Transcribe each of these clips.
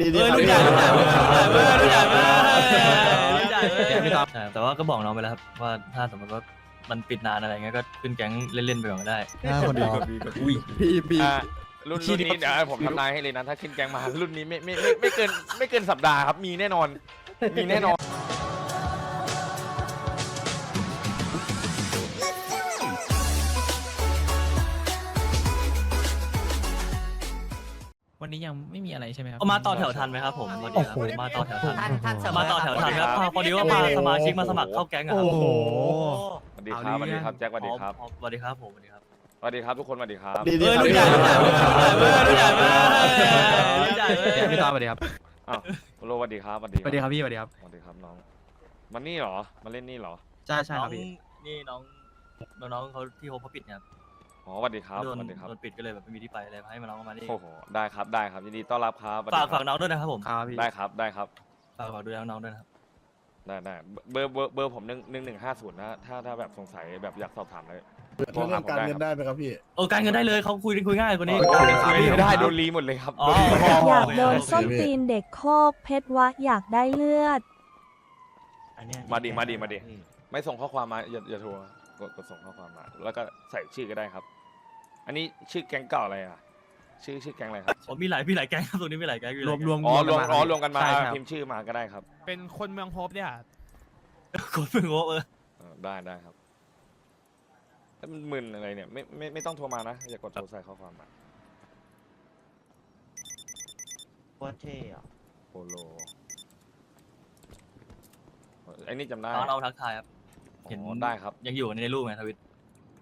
ดีดีเอ้ยครับรุ่นใหญ่รุ่นใหญ่รุ่นใหญ่เว้ยรุ่นใหญ่เว้ยรุ่นใหญ่เว้ยพี่ต๊อบใช่แต่ว่าก็บอกน้องไปแล้วครับว่าถ้าสมมติว่ามันปิดนานอะไรเงี้ยก็ขึ้นแก๊งเล่นๆไปก่อนก็ได้ หน้าคนดีพี่พี่ อ่ารุ่นรุ่นนี้เดี๋ยวผมทำนายให้เลยนะ ถ้าขึ้นแกงมารุ่นนี้ไม่ไม่ไม่ไม่เกินไม่เกินสัปดาห์ครับ มีแน่นอน มีแน่นอน นนี้ยังไม่มีอะไรใช่ไหมครับเอามาต่อแถวทันไหมครับผมสวัสดีครับมาต่อแถวทันท่านท่านเสมอมาต่อแถวทันครับพอพอดีว่าพาสมาชิกมาสมัครเข้าแก๊งอะครับโอ้โห สวัสดีครับสวัสดีครับแจ็คสวัสดีครับอ๋อสวัสดีครับผมสวัสดีครับสวัสดีครับทุกคนสวัสดีครับดีดีเอ้ยครับรุ่นใหญ่รุ่นใหญ่รุ่นใหญ่เว้ยรุ่นใหญ่เว้ยรุ่นใหญ่เว้ยพี่ต๊อบสวัสดีครับอ้าวโลสวัสดีครับสวัสดีสวัสดีครับพี่สวัสดีครับสวัสดีครับน้องมานี่เหรอมาเล่นนี่เหรอใช่ใช่น้คอรังบพี่นี่น้องน้องๆเขาที่โฮปเขาปิดเนี่ยครับ อ๋อสวัสดีครับโดสนวัสดีครับโดนปิดก็เลยแบบไม่มีที่ไปเลยให้มาน้องมานี่โอ้โหได้ครับได้ครับยินดีต้อนรับครับสวัสฝาดีกครัฝาบกน้องด้วยนะครับผมครับพี่ได้ครับได้ครับฝากฝากดูแลน้องๆด้วยนะครับได้ได้เบอร์เบอร์เบอร์ผมหนึ่งหนึ่งหนึ่งห้าศูนย์นะถ้าถ้าแบบสงสัยแบบอยากสอบถามอะไรเรื่องการเงินได้ไหมครับพี่ โอ้การเงินได้เลยเขาคุยคุยง่ายกว่านี้ไม่ได้โดนรีหมดเลยครับอ๋ออยากโดนส้นตีนเด็กโคกเพชรวะอยากได้เลือด มาดีมาดีมาดีไม่ส่งข้อความมาอย่าอย่าโทรกดกดส่งข้อความมา แล้วก็ใส่ชื่อก็ได้ครับ อันนี้ชื่อแก๊งเก่าอะไรอะ ชื่อชื่อแก๊งอะไรครับผมมีหลายมีหลายแก๊งครับตรงนี้มีหลายแก๊งอยู่รวมรวมอ๋อรวมกันอ๋อรวมกันมาใช่ครับพิมพ์ชื่อมาก็ได้ครับเป็นคนเมืองโฮปเนี่ยคนเพิ่งโง่เออเออได้ได้ครับแล้วมันมึนอะไรเนี่ยไม่ไม่ไม่ต้องโทรมานะอย่ากดโทรใส่ข้อความมาโคตรเท่อะโปโลเออไอ้นี่จำได้น้องเราทักทายครับ เห็น อ๋อได้ครับ ยังอยู่ในรูปไงทวิต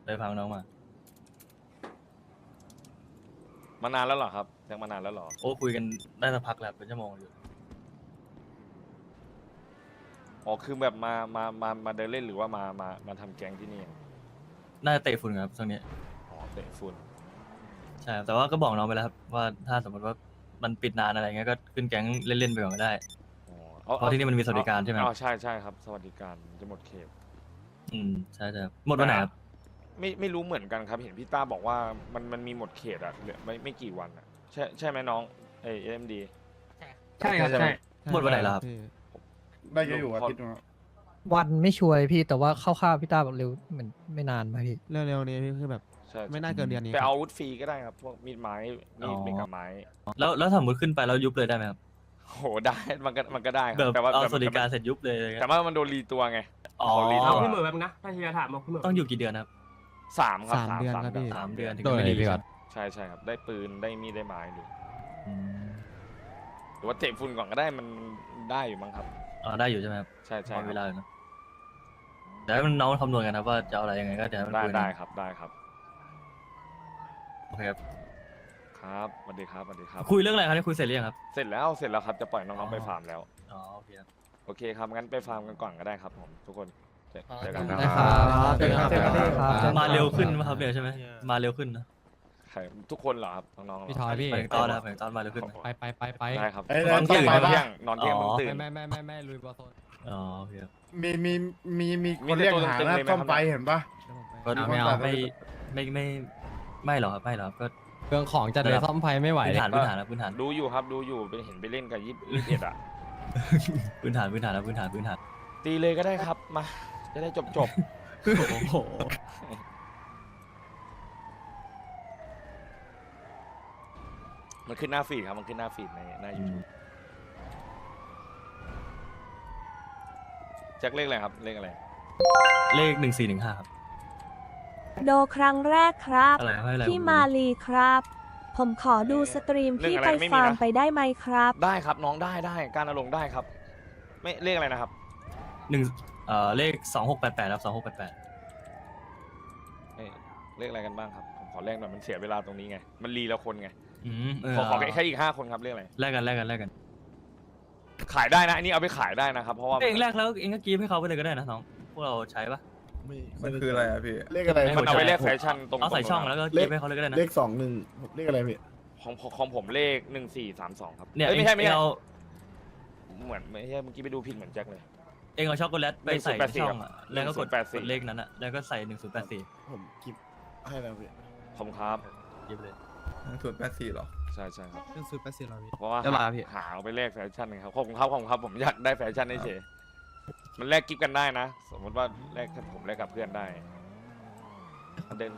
เลยพาน้องมา มานานแล้วเหรอครับยังมานานแล้วเหรอ โอ้คุยกันได้สักพักแล้วเป็นชั่วโมงอยู่ อ๋อคือแบบมา มา มา มาเดินเล่นหรือว่ามา มา มาทำแก๊งที่นี่น่าจะเตะฝุ่นครับช่วงนี้อ๋อเตะฝุ่นใช่ครับแต่ว่าก็บอกน้องไปแล้วครับว่าถ้าสมมติว่ามันปิดนานอะไรเงี้ยก็ขึ้นแก๊งเล่นๆไปก่อนก็ได้ อ๋อเพราะที่นี่มันมีสวัสดิการใช่ไหมอ๋อใช่ใช่ครับ สวัสดิการจะหมดเขต อืมใช่ใช่ครับหมดวันไหนครับ ไม่ไม่รู้เหมือนกันครับ เห็นพี่ต้าบอกว่ามันมันมีหมดเขตอะเหลือไม่ไม่กี่วันอะใช่ใช่ไหมน้องเอ็มดี ใช่ครับใช่ หมดวันไหนแล้วครับ ได้เยอะอยู่อาทิตย์นึงวันไม่ชัวร์เลยพี่แต่ว่าคร่าวๆพี่ต้าบอกเร็วเหมือนไม่นานไหมพี่ เร็วๆนี้พี่คือแบบใช่ไม่น่าเกินเดือนนี้ไปครับเอาอาวุธฟรีก็ได้ครับ พวกมีดไม้มีดอ๋อเมกะไม้แล้วแล้วสมมติขึ้นไปแล้วยุบเลยได้ไหมครับโหได้มันก็มันก็ได้คแบรับบแต่ว่าเอาแต่สวัสดิการเสร็จยุบเลยอะไรแต่เงี้ยว่ามันโดนรีตัวไง อ๋อขอรีตัวพี่เหมือแบบนะ ถ้าทีละถามมาพี่เหมือต้องอยู่กี่เดือนครับ สามครับสามเดือนครับพี่ สามเดือนถึงโดนจะอะไรไม่ดีพี่ก่อน ใช่ใช่ครับได้ปืนได้มีดได้ไม้ดูอืมหรือว่าเตะฝุ่นก่อนก็ได้มันได้อยู่มั้งครับ อ๋อได้อยู่ใช่ไหมครับใช่ใช่พคอรับเวลาอยู่นะเดี๋ยวให้มันน้องคำนวณกันครับว่าจะเอาอะไรยังไงก็เดี๋ยวให้มันได้คุยกันได้ครับได้ครับโอเคครับครับสวัสดีครับสวัสดีครับ คุยเรื่องอะไรครับนี่คุยเสร็จหรือยังครับ เสร็จแล้วเสร็จแล้วครับจะปล่อยน้องอ๋อๆไปฟาร์มแล้ว อ๋อโอเคครับ โอเคครับงั้นไปฟาร์มกันก่อนก็ได้ครับผมทุกคน เจอเจอกันได้ครับเจอกันครับเจอกันครับ มาเร็วขึ้นไหมครับเนี่ยใช่ไหมมาเร็วขึ้นนะใครทุกคนเหรอครับน้องๆเหรพี่ทอยพี่ ไปถึงตอนนะครับไปถึงตอนมาเร็วขึ้นไหม ไปไปไปไปได้ครับเอ้ยนอนเที่ยงไปนอนปะเที่ยงนอนเที่ยงอ๋มึองตื่น ไม่ไม่ไม่ไม่ลุยบอลโซนอ๋อโอเคครับมีมีมีมีมีคนแต่เรียกตัวหาตึงๆนะเลยไหมต้อมครับไปเห็นปะก็ไม่เอาไม่ไม่ไม่ไม่หรอกครับไม่หรอกครับก็ เครื่องของจัดเลยซ่อมไฟไม่ไหวพื้นเลยฐานพื้นฐานนะพื้นฐานดูอยู่ครับดูอยู่ไปเห็นไปเล่นกับยี่สิบเอ็ดอะพื้นฐานพื้นฐานนะพื้นฐานพื้นฐานตีเลยก็ได้ครับมา จะได้จบจบโอ้โหๆมันขึ้นหน้าฟีดครับ มันขึ้นหน้าฟีดในหน้ายูทูบแจ็คเลขอะไรครับ เลขอะไร เลขหนึ่งสี่หนึ่งห้าครับ โดครั้งแรกครับ อะไรไม่อะไรพี่มาลีครับ ผมขอดูสตรีมพี่ไปฟาร์มไปได้ไหมครับ ได้ครับน้องได้ได้ การอารมณ์ได้ครับ ไม่เลขอะไรนะครับ หนึ่ง เอ่อเลขสองหกแปดแปดครับสองหกแปดแปดเอ้ยเลขอะไรกันบ้างครับผมขอเลขหน่อยมันเสียเวลาตรงนี้ไง มันรีแล้วคนไง อืมเออขอขอแค่อีกห้าคนครับเลขอะไรแลกกันแลกกันแลกกันขายได้นะอันนี้เอาไปขายได้นะครับเพราะว่าเองแลกแล้วเองก็กรีฟให้เขาไปเลยก็ได้นะน้องพวกเราใช้ปะ ไม่มันคืออะไรอะพี่ เลขอะไรมันเอาไปแลกแฟชั่นตรงเอาใส่ช่องตรแล้วก็กเลรีขฟให้เขาเลยก็ได้นะเลขสองหนึ่งเลขอะไรพี่ของของของผมเลขหนึ่งสี่สามสองครับเนี่ยอ้เองไม่ใช่ไม่เองใช่เอาเหมือนไม่ใช่เมื่อกี้ไปดูผิดเหมือนแจ็คเลย เองเอาช็อกโกแลตไปใส่ใน1084ช่องอะแล้วก็กด1084กดเลขนั้นอะแล้วก็ใส่หนึ่งศูนย์แปดสี่ผมกิฟให้แล้วพี่ผมครับกรีฟเลย ศูนย์แปดสี่หรอ ใช่ใช่ครับเรื่องซื้อแปดสิบเราพี่ เพราะว่าเดี๋ยวหาลาพี่ หาเอาไปแลกแฟชั่นไงครับขอบคุณครับขอบคุณครับผมอยากได้แฟชั่นเฉยๆมันแลกกิฟต์กันได้นะ สมมติว่าแลกผมแลกกับเพื่อนได้เดิน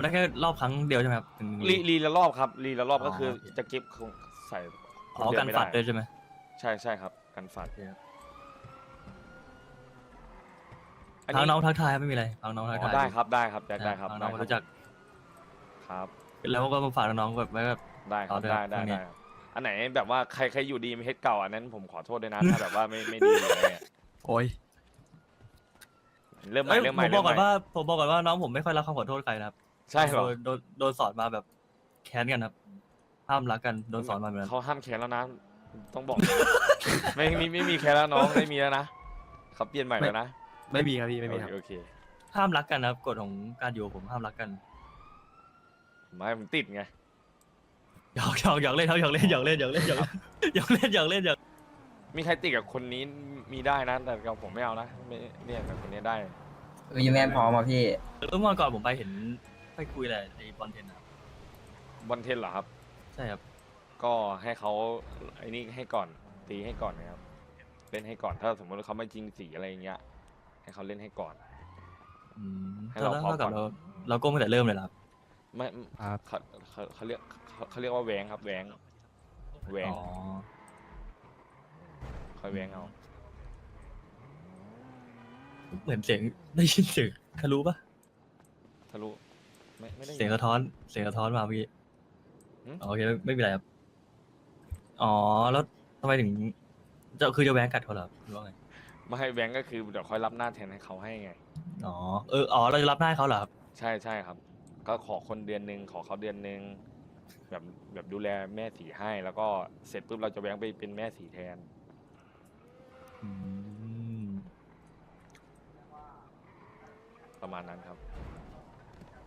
ได้แค่รอบครั้งเดียวใช่ไหมครับถึงรีรีละรอบครับรีละรอบอ๋อก็คือโอเคจะกิฟต์คงใส่คอ๋อเดียวกันไม่ฝัดได้วยใช่ไหม ใช่ใช่ครับ กันฝัดอั นทางนี้น้องทักทายไม่มีอะไรทางน้องทักอ๋อทายได้ครับได้ครับได้ได้ครับทางน้ได้องครับรู้จัก ครับ แล้วก็มาฝากน้องๆแบบไว้แบบ ได้ครับเอาด้วยได้ครับได้พรุ่งนี้ ได้ครับอันไหนแบบว่าใครใครอยู่ดีมีเฮดเก่าอันนั้นผมขอโทษด้วยนะ ถ้าแบบว่าไม่ไม่ดีอะไรเงี้ยโอ้ยเริ่มใหม่เอ้ยเริ่มผใหม่มบเริ่อกมก่อนใหม่ว่าผมบอกก่อนว่าน้องผมไม่ค่อยรับคำขอโทษใครนะครับใช่เหรอโดนโดนโดนสอนมาแบบแค้นกันครับห้ามรักกันโดนสอนมาแบบนั้น เขาห้ามแคนแล้วนะ ต้องบอก ไม่มีไม่มีแคนแล้วน้องไม่มีแล้วนะเขาเปลี่ยนใหม่แล้วนะ ไม่มีครับพี่ไม่มีครับโอเคห้ามรักกันนะครับกฎของการอยู่กับผมห้ามรักกันโอเคไม่ผมติดไงหยอกหยอกหยอกเล่นเขาหยอกเล่นหยอกเล่นหยอกเล่นหยอกหยอกเล่นหยอกเล่นหยอกมีใครติดกับคนนี้มีได้นะ แต่กับผมไม่เอานะไม่เนี่ยแต่คนนี้ได้เออยังไม่พร้อมอะพี่เมื่อวันก่อนผมไปเห็นไปคุยอะไรในบอลเทนนะครับบอลเทนเหรอครับ ใช่ครับก็ให้เขาไอ้นี่ให้ก่อนตีให้ก่อนนะครับเล่นให้ก่อนถ้าสมมติว่าเขาไม่จริงสีอะไรอย่างเงี้ย ให้เขาเล่นให้ก่อน อืมให้เท่าเราเท่ากับพร้อมก่เราอน เราโก้ตั้งแต่เริ่มเลยเหรอครับ ไม่ครับ เขาเขาเขาเรียกเขาเขาเรียกว่าแหวงครับแหวงแหวงอ๋อคอยแหวงเอาเหมือนเสียงได้ยินเสียงทะลุปะทะลุไม่ไม่ได้เสียงสะท้อนเสียงสะท้อนมาเมื่อกี้หืมโอเคไม่ไม่มีอะไรครับอ๋อแล้วทำไมถึงจะคือจะแหวงกัดเขาเหรอครับหรือว่าไง ไม่ให้แหวงก็คือเดี๋ยวคอยรับหน้าแทนให้เขาให้ไง อ๋อเอออ๋อเราจะรับหน้าเขาเหรอครับใช่ใช่ครับ ก็ขอคนเดือนหนึ่งขอเขาเดือนหนึ่งแบบแบบดูแลแม่สีให้ แล้วก็เสร็จปุ๊บเราจะแหวงไปเป็นแม่สีแทน อืมประมาณนั้นครับ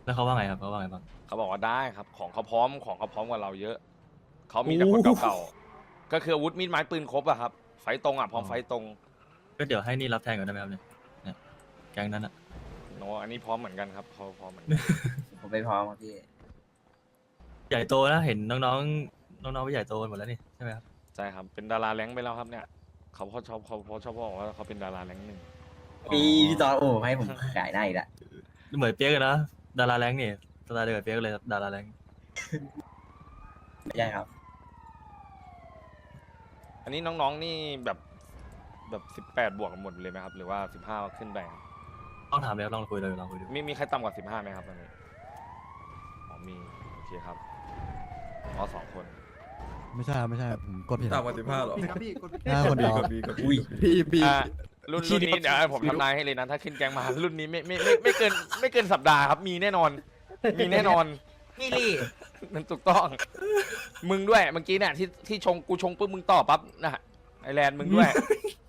แล้วเขาว่าไงครับเขาว่าไงบ้าง เขาบอกว่าได้ครับ ของเขาพร้อมของเขาพร้อมกว่าเราเยอะ เขามีแต่คนเก่าๆก็คืออาวุธมีดไม้ปืนครบอะครับ ไฟตรงอะพร้อมไฟตรง ก็เดี๋ยวให้นี่รับแทนก่อนได้ไหมครับเนี่ยเนี่ยแก๊งนั้นอะโนอันนี้พร้อมเหมือนกันครับเขาพร้อมเหมือนกันผมไม่พร้อมอะพี่ใหญ่โตนะเห็นน้องๆ น้องๆไปใหญ่โตกันหมดแล้วนี่ใช่ไหมครับใช่ครับเป็นดาราแรงค์ไปแล้วครับเนี่ยเขาพอชอบเขาพอชอบบอกว่าเขาเป็นดาราแรงค์หนึ่งพี่พี่จอนโอ้ให้ผมขายได้อีกละเหมือนเปียกกันนะดาราแรงนี่สไตล์เดียวกับเปียกเลยครับดาราแรงไม่ใช่ครับ อันนี้น้องๆนี่แบบ แบบสิบแปดบวกกันหมดเลยไหมครับ หรือว่าสิบห้าขึ้นไปครับต้องถามเลยครับลองคุยเลยลองคุยดูมีมีใครต่ำกว่าสิบห้าไหมครับตอนนี้อ๋อมีโอเคครับอ๋อสองคน ไม่ใช่ไม่ใช่ผมกดผิดต่ำกว่าสิบห้าหรอห้าคนเดียวอุ้ยพี่พี่อะรุ่นรุ่นนี้เดี๋ยวผมทำนายให้เลยนะถ้าขึ้นแกงมารุ่นนี้ไม่ไม่ไม่ไม่เกินไม่เกินสัปดาห์ครับ มีแน่นอน มีแน่นอนนี่ลี่มันถูกต้อง มึงด้วยเมื่อกี้เนี่ยที่ที่ชงกูชงปุ๊บมึงตอบปั๊บนะ ไอแลนด์มึงด้วย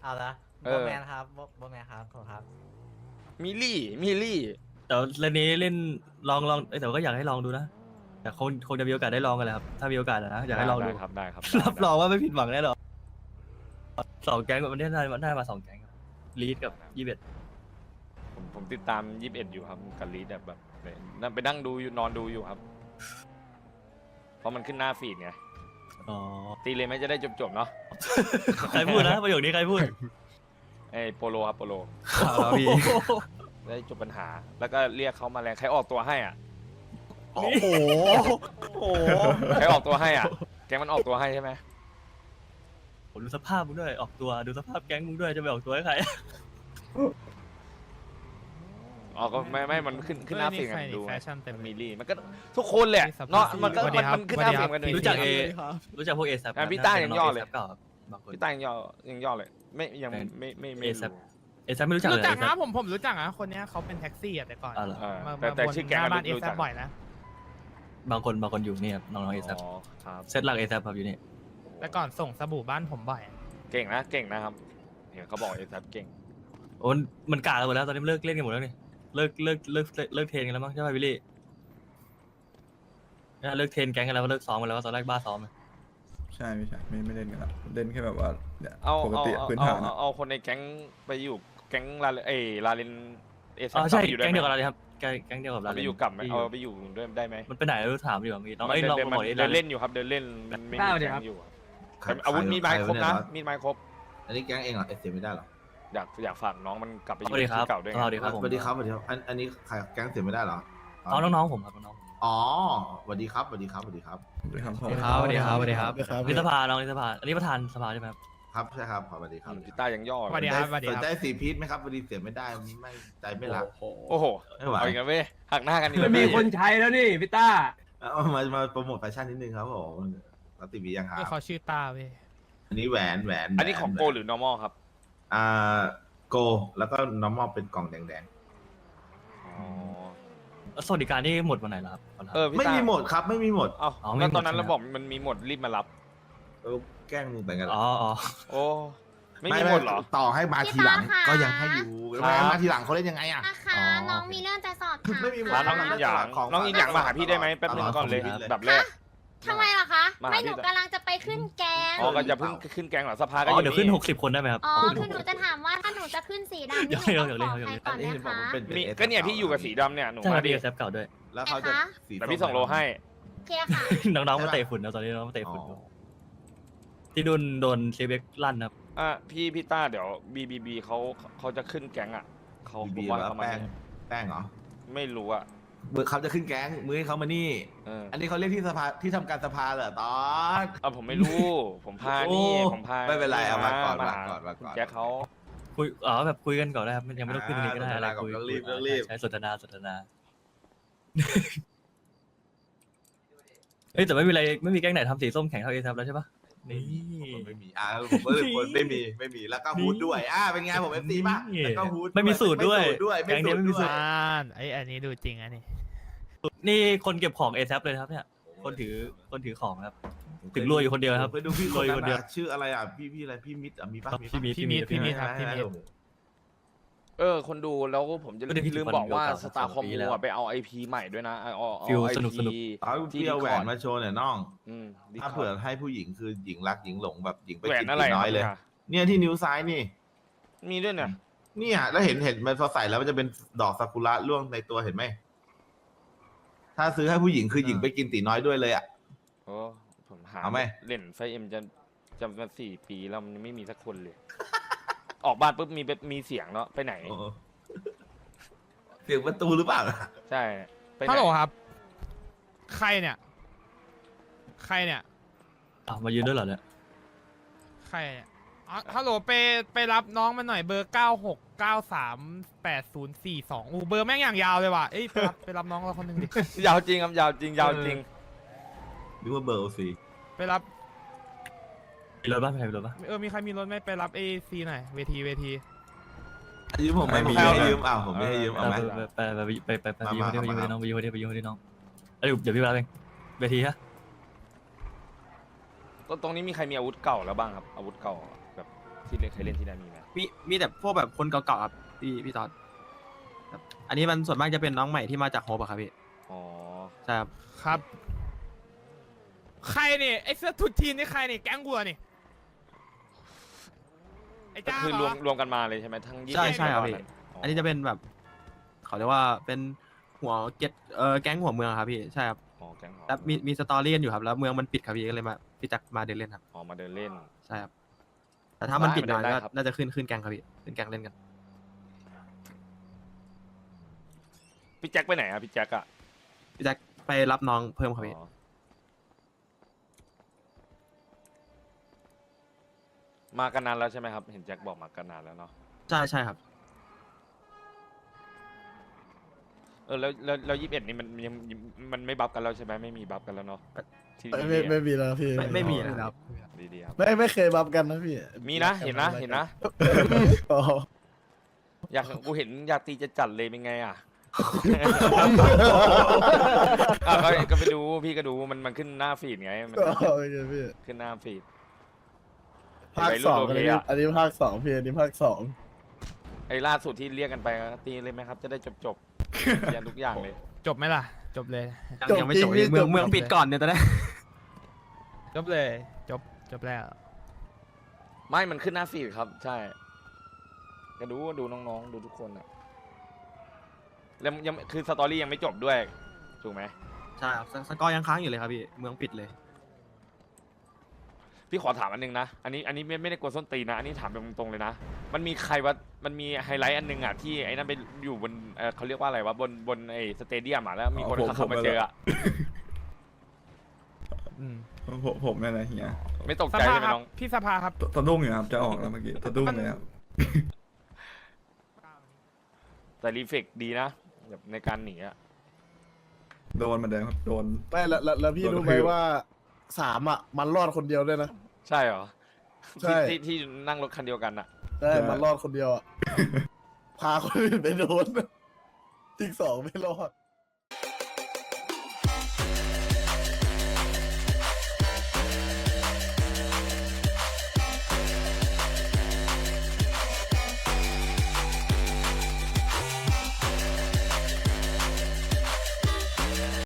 เอาละเอโบอแมนครับโบโบแมนครับขอครับ มิลลี่ มิลลี่ แต่เล่นนี้เล่นลองลองเอ้ยแต่ก็อยากให้ลองดูนะแต่คงคงจะมีโอกาสได้ลองกันแหละครับถ้ามีโอกาสอะนะอยากให้ลองดูได้ครับได้ครับรับรองว่าไม่ผิดหวังแน่นอนสองแก๊งแบบมันได้ได้มาได้มาสองแก๊งครับลีดกับยี่สิบเอ็ดผมผมติดตามยี่สิบเอ็ดอยู่ครับกับลีดแบบแบบนั่นไปนั่งดูอยู่นอนดูอยู่ครับ เพราะมันขึ้นหน้าฟีดไง อ๋อตีเลยไหมจะได้จบๆเนาะใครพูดนะประโยคนี้ใครพูดไอ้โปโลครับโปโลครับพี่ได้จบปัญหา แล้วก็เรียกเขามาแรงใครออกตัวให้อะโอ้โหใครออกตัวให้อะ แกงมันออกตัวให้ใช่ไหมผมดูสภาพมึงด้วยออกตัวดูสภาพแก๊งมึงด้วยจะไปออกตัวให้ใคร อ๋อก็ไม่ไม่มันขึ้นขึ้นหน้าฟีดกันดูแฟชั่นเต็มมันมีลี่มันก็ทุกคนแหละมีสับเนาะมันก็สวัสดีมันครับมันขึ้นหน้าสวัฟีสดดีกันครับดูรู้จักเอรู้จักพวกเอซับอะพี่ต้ายังย่อเลยเครับบางคนพี่ตายังย่อยังย่อเลย ไม่ยังไม่ไม่ไม่ไม่ ASAP รู้เอซับไม่รู้จักเลยรู้จักเอซันะบผมผมรู้จักนะคนเนี้ยเขาเป็นแท็กซี่อะแต่ก่อนอ๋อเหรออ่ามาแต่แต่มาชื่อแกหงน้าบ้านอะเอรู้ซัจับกบ่อยนะบางคนบางคนอยู่นี่ครับน้องๆเอซับอ๋อครับเซตหลักเอซับครับอยู่นี่แต่ก่อนส่งสบู่บ้านผมบ่อยเก่งนะเก่งนะครับเห็นเขาบอกเอซับเก่งโอ้มันมันกากันหมดแล้วตอนนี้มันเลิกเล่นกันหมดแล้วนี่ เลิกเลิกเลิกเลิกเทรนกันแล้วมั้งใช่ไหมวิลลี่น่าเลิกเทรนแก๊งกันแล้วเลิกซ้อมกันแล้วตอนแรกบ้าซ้อมอะใช่ไม่ใช่ไม่ไม่เล่นกันละเล่นแค่แบบว่าเนี่ยเอาปกเอาติเอาพื้นเอาฐานเอาอะเอาคนในแก๊งไปอยู่แก๊งลาเอยลาเลนเอสอ๋อใช่อยู่ด้วแก๊ยงไหมเดียวกับเราเลยครับแก๊งแก๊งเดียวกับเราเอาเลไปยอยู่กับไหมที่เอาไปอยู่ด้วยได้ไหมมันไปไหนรู้ถามอยู่อะมีน้องมันไอ้ยเดินลองเดินมาบอกดิเดินเล่นอยู่ครับเดินเล่นมันไม่มีได้แก๊ครับ งอยู่อะแต่อาวุธมีไม้ครบนะมีไม้ครบอันนี้แก๊งเองเหรอเอสเสียไม่ได้เหรอ อยากอยากฝากน้องมันกลับไปอสยู่วัสดีครับที่เก่าด้วยสวัสดีครับผมสวัสดีครับสวัสดีครับอันอันนี้ใครแก๊งเสียไม่ได้เหรออ๋อน้องๆผมครับน้องๆผมอ๋อสวัสดีครับสวัสดีครับสวัสดีครับสวัสดีครับสวัสดีครับสวัสดีครับสวัสดีครับนิสภาน้องนิสภาอันนี้ประธานสภาใช่ไหมครับครับใช่ครับสวัสดีครับพี่ต้ายังย่อสวัสดีครับสวัสดีสคนรับใจสีพีชไหมครับพอดีเสียไม่ได้ไม่ใจไม่รักโอ้โหไม่ไหวเอาอีกแล้วเว้ยหักหน้ากันอีกมัแล้นวมีพี่คนใช้แล้วนี่พี่ต้าเอามามาโปรโมทแฟชั่นนิดนึงครับผมรัตติวียังครันี่บเขาชื่อต้าเว้ยอันนี้แหวนแหวน อันนี้ของแหวนโกหรือ normal ครับ อ่าโก แล้วก็น้องมอบเป็นกล่องแดงอ๋อแล้วสวัสดิการนี่หมดวันไหนแล้วครับขอถาม เออๆ พี่ไม่ต้ามีหมดครับ ไม่มีหมด เอ้าอ๋อไม่แล้วหมดตอนนั้นใช่ไหม เราบอกมันมีหมดรีบมารับ เออแกล้งมึงแต่งกันอ๋ออ๋อ โอ้ไม่มีหมดเหรอ ต่อให้มาทีหลัง พี่ตาคะ ก็ยังให้อยู่ครับไม่งั้นมาทีหลังเขาเล่นยังไงอะ นะคะ อ๋อน้องมีเรื่องจะสอบถามไม่มีหมด ร้านน้องอินหยางของน้องอินหยางมาหาพี่ได้ไหมแป๊บหนึงก่อนเลยตลอดชีวิตเลยแบบแรก ทำไมล่ะคะ มาหาไม่พี่หนูกำลังจะไปขึ้นแกงอ๋อก็จะเพิ่งขึ้นแกงเหรอสภาก็อ๋ออยู่เดี๋ยวขึ้นนี่หกสิบคนได้ไหมครับ อ๋อขึ้นคือหนูจะถามว่าถ้าหนูจะขึ้นสีดำเดี๋นี่ยวหนูเดี๋ต้ยอวงขอเดี๋ยวใครก่อนอันนี้เห็นบอกว่าเป็นนะคะ มีก็เนี่ยพี่อยู่กับสีดำเนี่ยหนูใช่คมารับดิมีแซฟเก่าด้วย แล้วเขาจะนะคะสีแต่พี่ส่งโลให้โอเคค่ะ น้องๆใช่มาปะเตะฝุ่นนะตอนนี้น้องมาเตะฝุ่นอ๋อที่โดนโดนเซเบกลั่นครับ อะพี่พี่ต้าเดี๋ยวบีบีบีเขาเขาจะขึ้นแก๊งอะเขาบีบบีอกว่าแล้วเขามาแป้งแป้งเหรอ ไม่รู้อะ เบิกเขาจะขึ้นแก๊งมือให้เขามานี่ เอออันนี้เขาเรียกที่สภาที่ทำการสภาเหรอตอน เอาผมไม่รู้ ผมพานี่โอ้ผมพาไม่เป็นไรเอามาก่อนมามาก่อนมาก่อน แจ็คเขาคุยอ๋อแบบคุยกันก่อนได้ครับมันยังไม่ต้องขึ้นตรงนี้ก็ได้อ่าอะไรสนทนาคุยก่อนต้องรีบคุยต้องรีบ ใช้สนทนาสนทนาเฮ้ยแต่ไม่มีอะไรไม่มีแก๊งไหนทำสีส้มแข่งเท่าเอทับแล้วใช่ปะ นี่ผมไม่มีอ่าผมก็เลยคนไม่มีไม่มีแล้วก็ฮูดด้วย อ่าเป็นไงผมเอฟซีป่ะนี่แล้วก็ฮูดไม่มีสูตรด้วยไม่สูตรด้วยแก๊งนี้ไม่มีสูตรอ่านไออันนี้ดูจริงอันนี้นี่คนเก็บของเอทับเลยนะครับ เนี่ย คนถือคนถือของครับถึงรวยอยู่คนเดียวครับไปดูพี่รควยนอยู่นั้นคนเดียวอะชื่ออะไรอะพี่พี่อะไรพี่มิตรอะมีป่ะพี่มีพี่มีพี่มีครับพี่มี เออ คนดูแล้วผมจะก็ได้พี่ลืมคนบอกว่าเก่าๆสตาร์สคอองมปีมูแล้ว อะไปเอาไอพีใหม่ด้วยนะเอาเอาเอาฟิลไอสนุกสนุก พี เอาพี่เอาแหวนมาโชว์หน่อยน้อง อืมดีถ้าคเผื่ออร์ดให้ผู้หญิงคือหญิงรักหญิงหลงแบบหญิงไปแหวกินนอะไรกินน้อยเลยครับเนี่ยที่นิ้วซ้ายนี่ มีด้วยเนี่ยเนี่ยแล้วเห็นเห็นมันพอใส่แล้วมันจะเป็นดอกซากุระร่วงในตัวเห็นไหม ถ้าซื้อให้ผู้หญิงคือหญิงไปกินตีน้อยด้วยเลยอะ โอ้ผมหาเอาไหม เล่นไฟเอ็มจะจะมาสี่ปีแล้วมันยังไม่มีสักคนเลย ออกบ้านปุ๊บมีแบบมีเสียงเนาะไปไหนโอ้โหเสียงประตูหรือเปล่าใช่ไปไหนฮัลโหลครับ ใครเนี่ย ใครเนี่ยอะมายืนด้วยเหรอเนี่ย ใครเนี่ยอ๋อฮัลโหลไปไปรับน้องมาหน่อยเบอร์เก้าหกเก้าสามแปดศูนย์สี่สองอู้เบอร์แม่งอย่างยาวเลยว่ะ เอ้ยไปรับไปรับน้องเราคนหนึ่งดิ ยาวจริงครับยาวจริงยาวจริงนึกว่าเบอร์โอซีไปรับ มีรถบ้างใครมีรถบ้าง เออมีใครมีรถไหมไปรับเอซีหน่อยเวทีเวที ยืมผมไหม่ไม่มีมีให้ยืมอ้าวผมไม่ให้ยืมเอาไหม ไปไปไปไปไปไปมาไปยืมมาให้ไปยืมมาให้น้องไปยืมให้ไปยืมให้น้องเอ้ยเดี๋ยวพี่มารับเองเวทีฮะก็ตรงนี้มีใครมีอาวุธเก่าแล้วบ้างครับ อาวุธเก่าแบบที่เล่นเคยเล่นที่ได้มีไหมมีมีแต่พวกแบบคนเก่าๆครับพี่พี่ตอนครับอันนี้มันส่วนมากจะเป็นน้องใหม่ที่มาจากโฮปอะครับพี่อ๋อใช่ครับ ครับ ใครเนี่ยไอเสื้อทุดทีนนี่ใครเนี่ยแก๊งวัวนี่ ไอก็จ้าคือเหรรวอมรวมกันมาเลยใช่ไหมทั้งยี่ใช่สิบใช่ครับกว่าพี่นั้นอันนี้จะเป็นแบบเขาเรียกว่าเป็นหัวเก็ตเออแก๊งหัวเมืองครับพี่ใช่ครับอ๋อแก๊งหอแล้วมีมีสตอรี่กันอยู่ครับแล้วเมืองมันปิดครับพี่ก็เลยมาพี่จักรมาเดินเล่นครับอ๋อมาเดินเล่น ใช่ครับแต่ถ้ามันปิดนานได้ก็ครับ น่าจะขึ้นขึ้นแก๊งครับพี่ขึ้นแก๊งเล่นกันพี่แจ็คไปไหนอะพี่แจ็คอะพี่จักรไปรับน้องเพิ่มครับพี่อ๋อ มากันนานแล้วใช่ไหมครับ เห็นแจ็คบอกมากันนานแล้วเนาะ ใช่ใช่ครับ เออแล้วแล้วแล้วยี่สิบเอ็ดนี่มันยังมันไม่บัฟกันแล้วใช่ไหมไม่มีบัฟกันแล้วเนาะที่ไม่ไม่ดีไม่มีแล้วพี่ไม่ไม่มีนะครับๆดีๆครับ ไม่ไม่เคยบับกันนะพี่มีนะเห็นนะเห็นนะโอ้โหอยากกูเห็นอยากตีจะจัดเลยเป็นไงอะ อะก็ก็ไปดูพี่ก็ดูมันมันขึ้นหน้าฟีดไงมันโอ้โหพี่ขึ้นหน้าฟีด ภาคสองวัอันยรุ่นโอเคนี้อะอันนี้ภาคสองพี่อันนี้ภาคสองไอ้ล่าสุดที่เรียกกันไปตีเลยไหมครับ จะได้จบจบๆเรียนทุกอย่างเลย จบไหมล่ะ จบเลยยังยังไม่จบพี่เมืองเมืองปิดก่อนเนี่ยตอนแรกจบเลย จบจบแล้ว ไม่มันขึ้นหน้าฟีดครับ ใช่ก็ดูดูน้องๆ ดูทุกคนอะแล้วยังคือสตอรี่ยังไม่จบด้วย ถูกไหมใช่ครับสสกอร์ยังค้างอยู่เลยครับพี่ เมืองปิดเลย พี่ขอถามอันนึงนะ อันนี้อันนี้ไม่ไม่ได้กวนส้นตีนนะ อันนี้ถามแบบตรงๆเลยนะ มันมีใครว่ามันมีไฮไลท์อันนึงอะที่ไอ้นั่นไปอยู่บนเอ่อเขาเรียกว่าอะไรวะบนบนไอ้สเตเดียมอะแล้วมีคนอ๋อผมเข้ามาผมเจออะอืมผมผมเนี่ยนะเฮียไม่ตกสใจภาใช่ไหมครับน้องพี่สภาครับสะดุ้งอยู่ครับจะออกแล้วเมื่อกี้สะดุ้งเลยครับแต่รีเฟกดีนะแบบในการหนีอะโดนเหมาเดิมครับโดน ไม่แล้วแล้วแล้วพี่โดนรู้ไหมกระทืบว่าสามอะ มันรอดคนเดียวด้วยนะ ใช่เหรอใช่ ที่ที่ที่นั่งรถคันเดียวกันอะใช่มันรอดคนเดียวอะ พาคนอื่นไปโดน ทิ้งสองไม่รอด